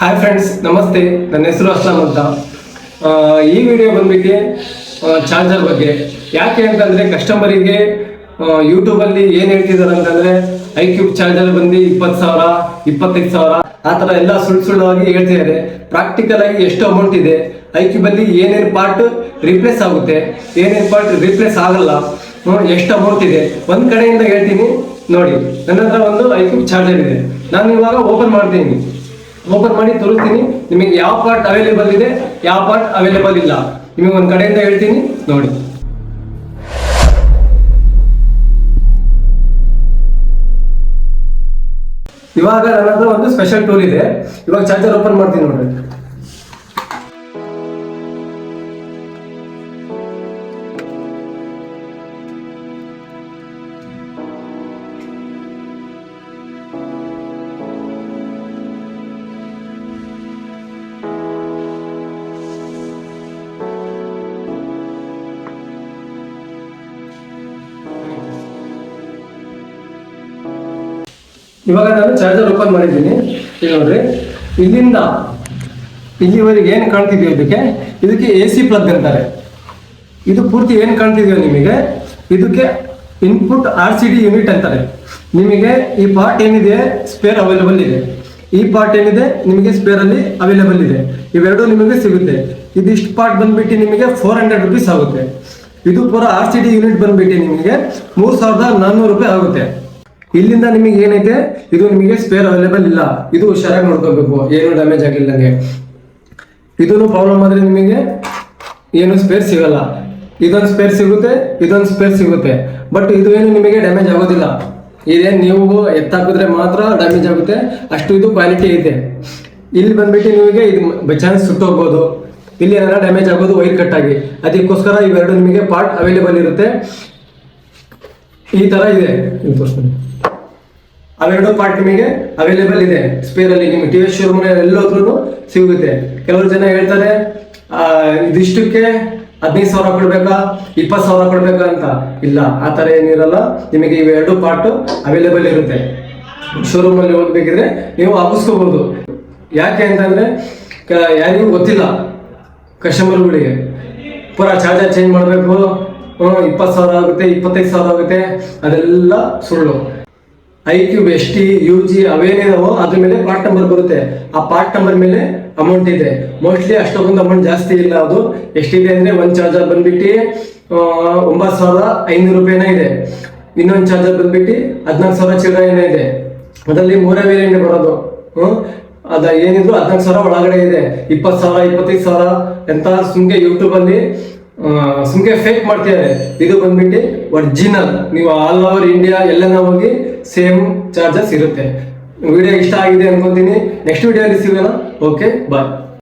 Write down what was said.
Hi friends ನಮಸ್ತೆ. ನನ್ನ ಹೆಸರು ಅಸ್ಲಾಂ ಅಂತ. ಈ ವಿಡಿಯೋ ಬಂದ್ಬಿಟ್ಟು ಚಾರ್ಜರ್ ಬಗ್ಗೆ. ಯಾಕೆ ಅಂತಂದರೆ ಕಸ್ಟಮರಿಗೆ ಯೂಟ್ಯೂಬಲ್ಲಿ ಏನು ಹೇಳ್ತಿದ್ದಾರೆ ಅಂತಂದರೆ ಐ ಕ್ಯೂಬ್ ಚಾರ್ಜರ್ ಬಂದು ಇಪ್ಪತ್ತು ಸಾವಿರ, ಇಪ್ಪತ್ತೈದು ಸಾವಿರ, ಆ ಥರ ಎಲ್ಲ ಸುಳ್ಳು ಸುಳ್ಳುವಾಗಿ ಹೇಳ್ತಿದ್ದಾರೆ ಪ್ರಾಕ್ಟಿಕಲ್ ಆಗಿ ಎಷ್ಟು ಅಮೌಂಟ್ ಇದೆ? ಐ ಕ್ಯೂಬಲ್ಲಿ ಏನೇನು ಪಾರ್ಟ್ ರಿಪ್ಲೇಸ್ ಆಗುತ್ತೆ? ಏನೇನು ಪಾರ್ಟ್ ರಿಪ್ಲೇಸ್ ಆಗಲ್ಲ? ಎಷ್ಟು ಅಮೌಂಟ್ ಇದೆ? ಒಂದು ಕಡೆಯಿಂದ ಹೇಳ್ತೀನಿ. ನೋಡಿ, ನನ್ನ ಹತ್ರ ಒಂದು ಐ ಕ್ಯೂಬ್ ಚಾರ್ಜರ್ ಇದೆ. ನಾನು ಇವಾಗ ಓಪನ್ ಮಾಡ್ತೀನಿ. ಓಪನ್ ಮಾಡಿ ತೋರಿಸ್ತೀನಿ. ನಿಮಗೆ ಯಾವ ಪಾರ್ಟ್ ಅವೈಲೇಬಲ್ ಇದೆ, ಯಾವ ಪಾರ್ಟ್ ಅವೈಲೇಬಲ್ ಇಲ್ಲ. ನಿಮಗೆ ಒಂದು ಕಡೆಯಿಂದ ಹೇಳ್ತೀನಿ, ನೋಡಿ. ಇವಾಗ ನನ್ನ ಹತ್ರ ಒಂದು ಸ್ಪೆಷಲ್ ಟೂಲ್ ಇದೆ. ಇವಾಗ ಚಾರ್ಜರ್ ಓಪನ್ ಮಾಡ್ತೀನಿ ನೋಡ್ರಿ. ಇವಾಗ ನಾನು ಚಾರ್ಜರ್ ಓಪನ್ ಮಾಡಿದ್ದೀನಿ. ಇಲ್ಲಿ ನೋಡ್ರಿ. ಇಲ್ಲಿಂದ ಇಲ್ಲಿವರೆಗೆ ಏನು ಕಾಣ್ತಿದೆಯೋ ಇದಕ್ಕೆ? ಇದಕ್ಕೆ ಎ ಸಿ ಪ್ಲಗ್ ಅಂತಾರೆ. ಇದು ಪೂರ್ತಿ ಏನು ಕಾಣ್ತಿದೆಯೋ ನಿಮಗೆ? ಇದಕ್ಕೆ input R C D unit ಅಂತಾರೆ. ನಿಮಗೆ ಈ ಪಾರ್ಟ್ ಏನಿದೆ? ಸ್ಪೇರ್ ಅವೈಲೇಬಲ್ ಇದೆ. ಈ ಪಾರ್ಟ್ ಏನಿದೆ? ನಿಮಗೆ ಸ್ಪೇರ್ ಅಲ್ಲಿ ಅವೈಲೇಬಲ್ ಇದೆ. ಇವೆರಡು ನಿಮಗೆ ಸಿಗುತ್ತೆ. ಇದಿಷ್ಟು ಪಾರ್ಟ್ ಬಂದ್ಬಿಟ್ಟು ನಿಮಗೆ ಫೋರ್ ಹಂಡ್ರೆಡ್ ರುಪೀಸ್ ಆಗುತ್ತೆ. ಇದು ಪೂರ ಆರ್ ಸಿ ಡಿ ಯೂನಿಟ್ ಬಂದ್ಬಿಟ್ಟು ನಿಮಗೆ ಮೂರು ಸಾವಿರದ ನಾನ್ನೂರು ರೂಪಾಯಿ ಆಗುತ್ತೆ. ಇಲ್ಲಿಂದ ನಿಮಗೆ ಏನೈತೆ? ಇದು ನಿಮಗೆ ಸ್ಪೇರ್ ಅವೈಲೇಬಲ್ ಇಲ್ಲ. ಇದು ಹುಷಾರಾಗಿ ನೋಡ್ಕೋಬೇಕು. ಏನು ಡ್ಯಾಮೇಜ್ ಆಗಿಲ್ಲಂಗೆ ಇದನ್ನು ಪ್ರಾಬ್ಲಮ್ ಆದ್ರೆ ನಿಮಗೆ ಏನು ಸ್ಪೇರ್ ಸಿಗಲ್ಲ. ಇದೊಂದು ಸ್ಪೇರ್ ಸಿಗುತ್ತೆ, ಇದೊಂದು ಸ್ಪೇರ್ ಸಿಗುತ್ತೆ. ಬಟ್ ಇದು ಏನು ನಿಮಗೆ ಡ್ಯಾಮೇಜ್ ಆಗೋದಿಲ್ಲ. ಇದೇನು ನೀವು ಎತ್ತಾಕಿದ್ರೆ ಮಾತ್ರ ಡ್ಯಾಮೇಜ್ ಆಗುತ್ತೆ. ಅಷ್ಟು ಇದು ಕ್ವಾಲಿಟಿ ಐತೆ. ಇಲ್ಲಿ ಬಂದ್ಬಿಟ್ಟು ನಿಮಗೆ ಇದು ಚಾನ್ಸ್ ಚಾನ್ಸ್ ಸುಟ್ಟೋಗ್ಬೋದು ಇಲ್ಲಿ ಏನಾರ ಡ್ಯಾಮೇಜ್ ಆಗೋದು ವೈರ್ ಕಟ್ ಆಗಿ. ಅದಕ್ಕೋಸ್ಕರ ಇವೆರಡು ನಿಮಗೆ ಪಾರ್ಟ್ ಅವೈಲೇಬಲ್ ಇರುತ್ತೆ. ಈ ತರ ಇದೆ ತೋರಿಸ್ತೀನಿ. ಅವೆರಡು ಪಾರ್ಟ್ ನಿಮಗೆ ಅವೈಲೇಬಲ್ ಇದೆ. ಸ್ಪೇರ್ ಅಲ್ಲಿ ನಿಮಗೆ ಟಿ ವಿ ಶೋರೂಮ್ ಎಲ್ಲೋದ್ರೂ ಸಿಗುತ್ತೆ. ಕೆಲವರು ಜನ ಹೇಳ್ತಾರೆ ಇದಿಷ್ಟಕ್ಕೆ ಹದಿನೈದು ಸಾವಿರ ಕೊಡ್ಬೇಕಾ, ಇಪ್ಪತ್ತು ಸಾವಿರ ಕೊಡ್ಬೇಕಾ ಅಂತ. ಇಲ್ಲ, ಆ ಥರ ಏನಿರಲ್ಲ ನಿಮಗೆ ಇವೆರಡು ಪಾರ್ಟ್ ಅವೈಲೇಬಲ್ ಇರುತ್ತೆ. ಶೋರೂಮ್ ಅಲ್ಲಿ ಹೋಗ್ಬೇಕಿದ್ರೆ ನೀವು ಹಾಕಿಸ್ಕೋಬಹುದು ಯಾಕೆ ಅಂತಂದ್ರೆ ಯಾರಿಗೂ ಗೊತ್ತಿಲ್ಲ ಕಸ್ಟಮರ್ಗಳಿಗೆ ಪೂರಾ ಚಾರ್ಜರ್ ಚೇಂಜ್ ಮಾಡಬೇಕು. ಇಪ್ಪತ್ತು ಸಾವಿರ ಆಗುತ್ತೆ, ಇಪ್ಪತ್ತೈದು ಸಾವಿರ ಆಗುತ್ತೆ. ಅದೆಲ್ಲ ಸುಳ್ಳು. I Q S T, U G ಅವೇನಿದಾವೋ ಅದ್ರ ಮೇಲೆ ಪಾರ್ಟ್ ನಂಬರ್ ಬರುತ್ತೆ. ಆ ಪಾರ್ಟ್ ನಂಬರ್ ಮೇಲೆ ಅಮೌಂಟ್ ಇದೆ ಮೋಸ್ಟ್ಲಿ ಅಷ್ಟೊಂದು ಅಮೌಂಟ್ ಜಾಸ್ತಿ ಇಲ್ಲ ಅದು. ಎಷ್ಟಿದೆ ಅಂದ್ರೆ ಒಂದು ಚಾರ್ಜರ್ ಬಂದ್ಬಿಟ್ಟು ಒಂಬತ್ತು ಸಾವಿರದ ಐನೂರು ರೂಪಾಯಿನ ಇದೆ. ಇನ್ನೊಂದು ಚಾರ್ಜರ್ ಬಂದ್ಬಿಟ್ಟು ಹದಿನಾಲ್ಕು ಸಾವಿರ ಚಿಲ್ಲರೆ ಇದೆ. ಅದರಲ್ಲಿ ಮೂರೇ ವೇರಿಯಂಟ್ ಬರೋದು. ಹ್ಮ್? ಅದ ಏನಿದ್ರು ಹದಿನಾಲ್ಕು ಸಾವಿರ ಒಳಗಡೆ ಇದೆ. ಇಪ್ಪತ್ತು ಸಾವಿರ, ಇಪ್ಪತ್ತೈದು ಸಾವಿರ ಎಂತ ಸುಮ್ಗೆ ಯೂಟ್ಯೂಬ್ ಸುಮ್ಗೆ ಫೇಕ್ ಮಾಡ್ತಿದ್ದಾರೆ. ಇದು ಬಂದ್ಬಿಟ್ಟು ಒರಿಜಿನಲ್ ನೀವು ಆಲ್ ಓವರ್ ಇಂಡಿಯಾ ಎಲ್ಲ ಹೋಗಿ ಸೇಮ್ ಚಾರ್ಜಸ್ ಇರುತ್ತೆ. ವಿಡಿಯೋ ಇಷ್ಟ ಆಗಿದೆ ಅನ್ಕೊಂತೀನಿ. ನೆಕ್ಸ್ಟ್ ವಿಡಿಯೋ ಸಿಗೋಣ. Okay bye